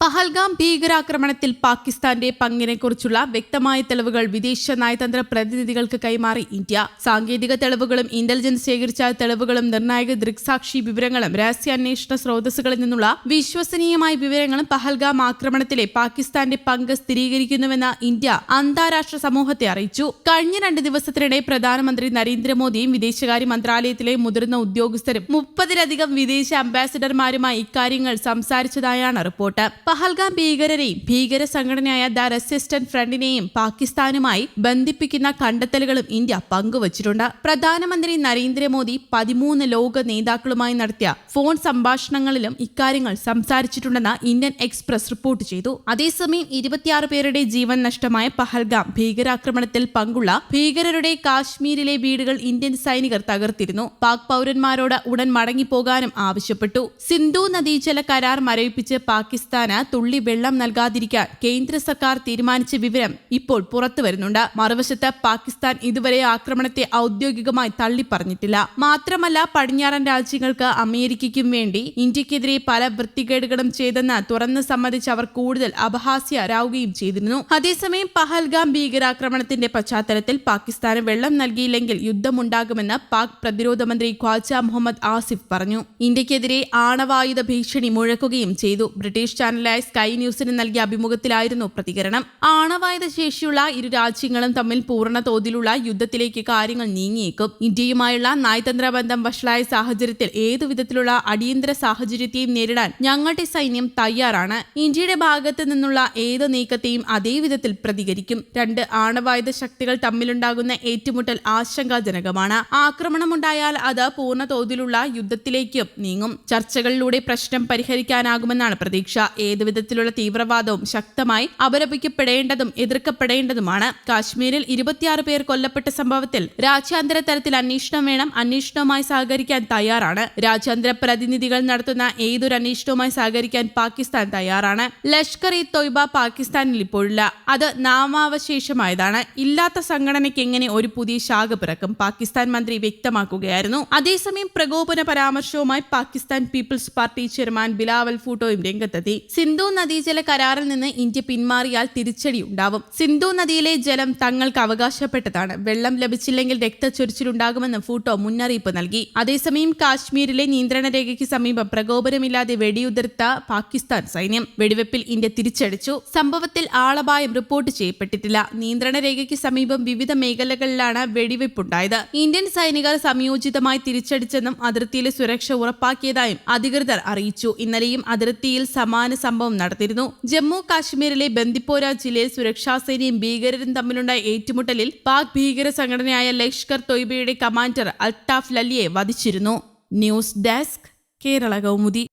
പഹൽഗാം ഭീകരാക്രമണത്തിൽ പാകിസ്ഥാന്റെ പങ്കിനെക്കുറിച്ചുള്ള വ്യക്തമായ തെളിവുകൾ വിദേശ നയതന്ത്ര പ്രതിനിധികൾക്ക് കൈമാറി ഇന്ത്യ. സാങ്കേതിക തെളിവുകളും ഇന്റലിജൻസ് ശേഖരിച്ച തെളിവുകളും നിർണായക ദൃക്സാക്ഷി വിവരങ്ങളും രഹസ്യാന്വേഷണ സ്രോതസ്സുകളിൽ നിന്നുള്ള വിശ്വസനീയമായ വിവരങ്ങളും പഹൽഗാം ആക്രമണത്തിലെ പാകിസ്ഥാന്റെ പങ്ക് സ്ഥിരീകരിക്കുന്നുവെന്ന് ഇന്ത്യ അന്താരാഷ്ട്ര സമൂഹത്തെ അറിയിച്ചു. കഴിഞ്ഞ രണ്ട് ദിവസത്തിനിടെ പ്രധാനമന്ത്രി നരേന്ദ്രമോദിയും വിദേശകാര്യ മന്ത്രാലയത്തിലെ മുതിർന്ന ഉദ്യോഗസ്ഥരും മുപ്പതിലധികം വിദേശ അംബാസിഡർമാരുമായി ഇക്കാര്യങ്ങൾ സംസാരിച്ചതായാണ് റിപ്പോർട്ട്. പഹൽഗാം ഭീകരരെയും ഭീകര സംഘടനയായ ദ റെസിസ്റ്റന്റ് ഫ്രണ്ടിനെയും പാകിസ്ഥാനുമായി ബന്ധിപ്പിക്കുന്ന കണ്ടെത്തലുകളും ഇന്ത്യ പങ്കുവച്ചിട്ടുണ്ട്. പ്രധാനമന്ത്രി നരേന്ദ്രമോദി പതിമൂന്ന് ലോക നേതാക്കളുമായി നടത്തിയ ഫോൺ സംഭാഷണങ്ങളിലും ഇക്കാര്യങ്ങൾ സംസാരിച്ചിട്ടുണ്ടെന്ന് ഇന്ത്യൻ എക്സ്പ്രസ് റിപ്പോർട്ട് ചെയ്തു. അതേസമയം ഇരുപത്തിയാറ് പേരുടെ ജീവൻ നഷ്ടമായ പഹൽഗാം ഭീകരാക്രമണത്തിൽ പങ്കുള്ള ഭീകരരുടെ കാശ്മീരിലെ വീടുകൾ ഇന്ത്യൻ സൈനികർ തകർത്തിരുന്നു. പാക് പൗരന്മാരോട് ഉടൻ മടങ്ങിപ്പോകാനും ആവശ്യപ്പെട്ടു. സിന്ധു നദീജല കരാർ മരവിപ്പിച്ച് പാകിസ്ഥാന് തുള്ളി വെള്ളം നൽകാതിരിക്കാൻ കേന്ദ്ര സർക്കാർ തീരുമാനിച്ച വിവരം ഇപ്പോൾ പുറത്തു വരുന്നുണ്ട്. മറുവശത്ത് പാകിസ്ഥാൻ ഇതുവരെ ആക്രമണത്തെ ഔദ്യോഗികമായി തള്ളിപ്പറഞ്ഞിട്ടില്ല. മാത്രമല്ല പടിഞ്ഞാറൻ രാജ്യങ്ങൾക്ക് അമേരിക്കയ്ക്കും വേണ്ടി ഇന്ത്യക്കെതിരെ പല വൃത്തികേടുകളും ചെയ്തെന്ന് തുറന്ന് സമ്മതിച്ച് അവർ കൂടുതൽ അപഹാസ്യരാവുകയും ചെയ്തിരുന്നു. അതേസമയം പഹൽഗാം ഭീകരാക്രമണത്തിന്റെ പശ്ചാത്തലത്തിൽ പാകിസ്ഥാന് വെള്ളം നൽകിയില്ലെങ്കിൽ യുദ്ധമുണ്ടാകുമെന്ന് പാക് പ്രതിരോധ മന്ത്രി ഖ്വാജ മുഹമ്മദ് ആസിഫ് പറഞ്ഞു. ഇന്ത്യക്കെതിരെ ആണവായുധ ഭീഷണി മുഴക്കുകയും ചെയ്തു. ബ്രിട്ടീഷ് ചാനലായ സ്കൈ ന്യൂസിന് നൽകിയ അഭിമുഖത്തിലായിരുന്നു പ്രതികരണം. ആണവായുധ ശേഷിയുള്ള ഇരു രാജ്യങ്ങളും തമ്മിൽ പൂർണ തോതിലുള്ള യുദ്ധത്തിലേക്ക് കാര്യങ്ങൾ നീങ്ങിയേക്കും. ഇന്ത്യയുമായുള്ള നയതന്ത്ര ബന്ധം വഷളായ സാഹചര്യത്തിൽ ഏതുവിധത്തിലുള്ള അടിയന്തര സാഹചര്യത്തെയും നേരിടാൻ ഞങ്ങളുടെ സൈന്യം തയ്യാറാണ്. ഇന്ത്യയുടെ ഭാഗത്തു നിന്നുള്ള ഏത് നീക്കത്തെയും അതേ വിധത്തിൽ പ്രതികരിക്കും. രണ്ട് ആണവായുധ ശക്തികൾ തമ്മിലുണ്ടാകുന്ന ഏറ്റുമുട്ടൽ ആശങ്കാജനകമാണ്. ആക്രമണമുണ്ടായാൽ അത് പൂർണ തോതിലുള്ള യുദ്ധത്തിലേക്കും നീങ്ങും. ചർച്ചകളിലൂടെ പ്രശ്നം പരിഹരിക്കാനാകുമെന്നാണ് പ്രതീക്ഷ. ഏത് വിധത്തിലുള്ള തീവ്രവാദവും ശക്തമായി അപലപിക്കപ്പെടേണ്ടതും എതിർക്കപ്പെടേണ്ടതുമാണ്. കാശ്മീരിൽ ഇരുപത്തിയാറ് പേർ കൊല്ലപ്പെട്ട സംഭവത്തിൽ രാജ്യാന്തര തലത്തിൽ അന്വേഷണം വേണം. അന്വേഷണവുമായി സഹകരിക്കാൻ തയ്യാറാണ്. രാജ്യാന്തര പ്രതിനിധികൾ നടത്തുന്ന ഏതൊരു അന്വേഷണവുമായി സഹകരിക്കാൻ പാകിസ്ഥാൻ തയ്യാറാണ്. ലഷ്കർ ഇ തൊയ്ബ പാകിസ്ഥാനിൽ ഇപ്പോഴില്ല. അത് നാമാവശേഷമായതാണ്. ഇല്ലാത്ത സംഘടനയ്ക്ക് എങ്ങനെ ഒരു പുതിയ ശാഖ പിറക്കും? പാകിസ്ഥാൻ മന്ത്രി വ്യക്തമാക്കുകയായിരുന്നു. അതേസമയം പ്രകോപന പരാമർശവുമായി Pakistan peoples party chairman Bilawal ഫൂട്ടോയും രംഗത്തെത്തി. സിന്ധു നദീജല കരാറിൽ നിന്ന് ഇന്ത്യ പിന്മാറിയാൽ തിരിച്ചടി ഉണ്ടാവും. സിന്ധു നദിയിലെ ജലം തങ്ങൾക്ക് അവകാശപ്പെട്ടതാണ്. വെള്ളം ലഭിച്ചില്ലെങ്കിൽ രക്തച്ചൊരിച്ചിലുണ്ടാകുമെന്ന് ഫൂട്ടോ മുന്നറിയിപ്പ് നൽകി. അതേസമയം കാശ്മീരിലെ നിയന്ത്രണ രേഖയ്ക്ക് സമീപം പ്രകോപനമില്ലാതെ വെടിയുതിർത്ത പാകിസ്ഥാൻ സൈന്യം വെടിവെപ്പിൽ ഇന്ത്യ തിരിച്ചടിച്ചു. സംഭവത്തിൽ ആളപായം റിപ്പോർട്ട് ചെയ്യപ്പെട്ടിട്ടില്ല. നിയന്ത്രണ രേഖയ്ക്ക് സമീപം വിവിധ മേഖലകളിലാണ് വെടിവെപ്പുണ്ടായത്. ഇന്ത്യൻ സൈനികർ സംയോജിതമായി തിരിച്ചടിച്ചെന്നും അതിർത്തിയിലെ സുരക്ഷ ഉറപ്പാക്കിയതായും അധികൃതർ അറിയിച്ചു. ഇന്നലെയും അതിർത്തിയിൽ സമാന സംഭവം നടത്തിയിരുന്നു. ജമ്മു കാശ്മീരിലെ ബന്ദിപ്പോര ജില്ലയിൽ സുരക്ഷാസേനയും ഭീകരരും തമ്മിലുണ്ടായ ഏറ്റുമുട്ടലിൽ പാക് ഭീകര സംഘടനയായ ലഷ്കർ തൊയ്ബയുടെ കമാൻഡർ അൽത്താഫ് ലല്ലിയെ വധിച്ചിരുന്നു. News desk Kerala Kaumudi.